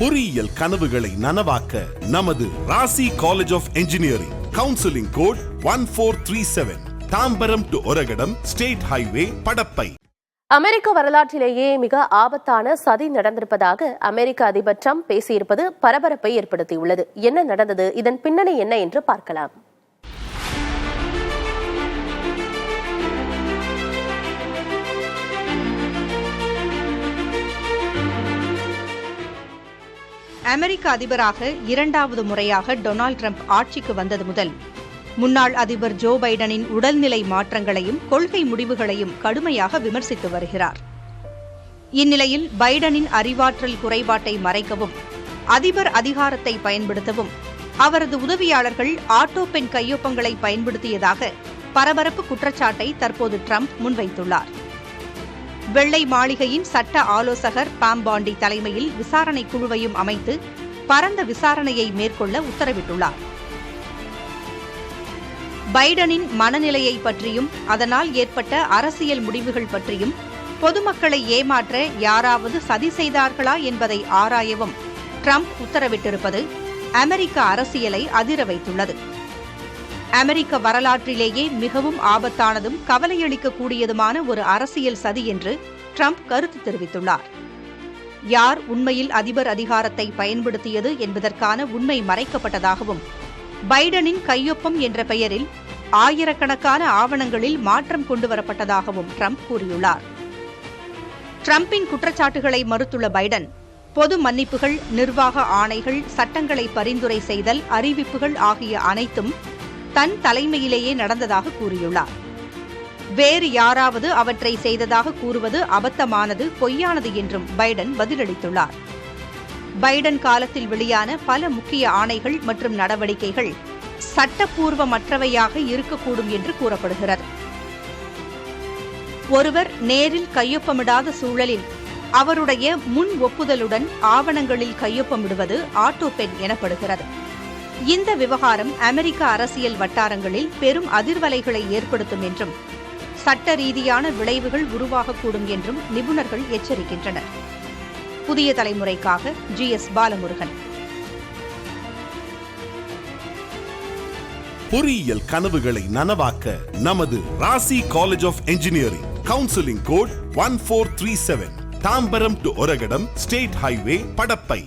பொறியியல் கனவுகளை நனவாக்க நமது Rasi college of engineering counselling code one four three seven Tambaram to Oragadam state highway Padappai. அமெரிக்க வரலாற்றிலேயே மிக ஆபத்தான சதி நடந்திருப்பதாக அமெரிக்க அதிபர் ட்ரம்ப் பேசியிருப்பது பரபரப்பை ஏற்படுத்தியுள்ளது. என்ன நடந்தது? இதன் பின்னணி என்ன என்று பார்க்கலாம். அமெரிக்க அதிபராக இரண்டாவது முறையாக டொனால்ட் ட்ரம்ப் ஆட்சிக்கு வந்தது முதல். முன்னாள் அதிபர் ஜோ பைடனின் உடல்நிலை மாற்றங்களையும் கொள்கை முடிவுகளையும் கடுமையாக விமர்சித்து வருகிறார். இந்நிலையில் பைடனின் அறிவாற்றல் குறைபாட்டை மறைக்கவும் அதிபர் அதிகாரத்தை பயன்படுத்தவும் அவரது உதவியாளர்கள் ஆட்டோ பெண் கையொப்பங்களை பயன்படுத்தியதாக பரபரப்பு குற்றச்சாட்டை தற்போது ட்ரம்ப் முன்வைத்துள்ளார். வெள்ளை மாளிகையின் சட்ட ஆலோசகர் பாம் பாண்டி தலைமையில் விசாரணை குழுவையும் அமைத்து பரந்த விசாரணையை மேற்கொள்ள உத்தரவிட்டுள்ளார். பைடனின் மனநிலையை பற்றியும் அதனால் ஏற்பட்ட அரசியல் முடிவுகள் பற்றியும் பொதுமக்களை ஏமாற்ற யாராவது சதி செய்தார்களா என்பதை ஆராயவும் ட்ரம்ப் உத்தரவிட்டிருப்பது அமெரிக்க அரசியலை அதிர வைத்துள்ளது. அமெரிக்க வரலாற்றிலேயே மிகவும் ஆபத்தானதும் கவலையளிக்கக்கூடியதுமான ஒரு அரசியல் சதி என்று ட்ரம்ப் கருத்து தெரிவித்துள்ளார். யார் உண்மையில் அதிபர் அதிகாரத்தை பயன்படுத்தியது என்பதற்கான உண்மை மறைக்கப்பட்டதாகவும் பைடனின் கையொப்பம் என்ற பெயரில் ஆயிரக்கணக்கான ஆவணங்களில் மாற்றம் கொண்டுவரப்பட்டதாகவும் ட்ரம்ப் கூறியுள்ளார். ட்ரம்பின் குற்றச்சாட்டுகளை மறுத்துள்ள பைடன் பொது மன்னிப்புகள் நிர்வாக ஆணைகள் சட்டங்களை பரிந்துரை செய்தல் அறிவிப்புகள் ஆகிய அனைத்தும் தன் தலைமையிலேயே நடந்ததாக கூறியுள்ளார். வேறு யாராவது அவற்றை செய்ததாக கூறுவது அபத்தமானது பொய்யானது என்றும் பைடன் பதிலளித்துள்ளார். பைடன் காலத்தில் வெளியான பல முக்கிய ஆணைகள் மற்றும் நடவடிக்கைகள் சட்டப்பூர்வமற்றவையாக இருக்கக்கூடும் என்று கூறப்படுகிறது. ஒருவர் நேரில் கையொப்பமிடாத சூழலில் அவருடைய முன் ஒப்புதலுடன் ஆவணங்களில் கையொப்பமிடுவது ஆட்டோ பென் எனப்படுகிறது. இந்த விவகாரம் அமெரிக்க அரசியல் வட்டாரங்களில் பெரும் அதிர்வலைகளை ஏற்படுத்தும் என்றும் சட்ட ரீதியான விளைவுகள் உருவாகக்கூடும் என்றும் நிபுணர்கள் எச்சரிக்கின்றனர். புதிய தலைமுறைக்காக ஜி எஸ் பாலமுருகன். பொறியியல் கனவுகளை நனவாக்க நமது Rasi college of engineering counselling code one four three seven Tambaram to Oragadam state highway Padappai.